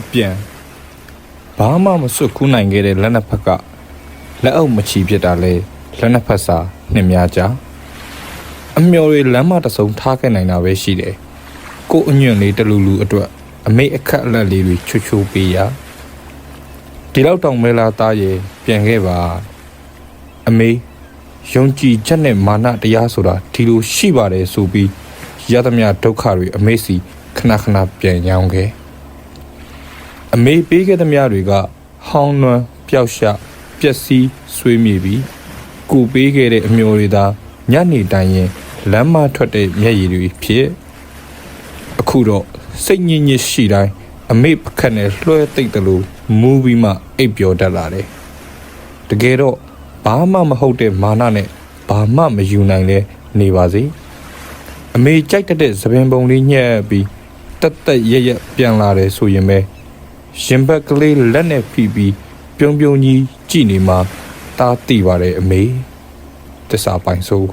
အပြန်ဘာမှမစွတ်ကူးနိုင်ခဲ့တဲ့လက်နှစ်ဖက်ကလက်အုပ်မချီဖြစ်တာလဲလက်နှစ်ဖက်စာနှစ်များကြအမျော်တွေလမ်းမတစ်စုံထားခဲ့နိုင်တာပဲရှိတယ်ကို့အညွန့်လေးတလူလူအတွက်အမေအခက်အလက်လေးတွေချွတ်ချိုးပေးရဒီလောက်တောင်မဲလာသားရဲ့ပြန်ခဲ့ပါအမေယုံကြည်ချက်နဲ့မာနတရားဆိုတာဒီလိုရှိပါတယ်ဆိုပြီးရသမျှဒုက္ခတွေအမေစီခဏခဏပြန်ရောင်းခဲ့ အမေပေးခဲ့သမျှတွေကဟောင်းနွမ်းပျောက်ရှပျက်စီးဆွေးမြေပြီးကိုပေးခဲ့တဲ့အမျိုးတွေသာညနေတိုင်းရင်လမ်းမထွက်တဲ့မျက်ရည်တွေဖြစ်အခုတော့စိတ်ညစ်ညစ်ရှိတိုင်းအမေပခတ်နဲ့လွှဲသိပ်တယ်လို့မူးပြီးမှအိပ်ပျော်တတ်လာတယ်တကယ်တော့ဘာမှမဟုတ်တဲ့မာနနဲ့ဘာမှမယူနိုင်လဲနေပါစေအမေကြိုက်တတ်တဲ့သပင်ပုံလေးညှက်ပြီးတက်တက်ရက်ရက်ပြန်လာတယ်ဆိုရင်ပဲ ရင်ဘက်ကလေးလက်နဲ့ဖိပြီးပြုံးပြုံးကြီးကြည်နေမှာတားတိပါတယ်အမေတစ္ဆာပိုင်ဆိုး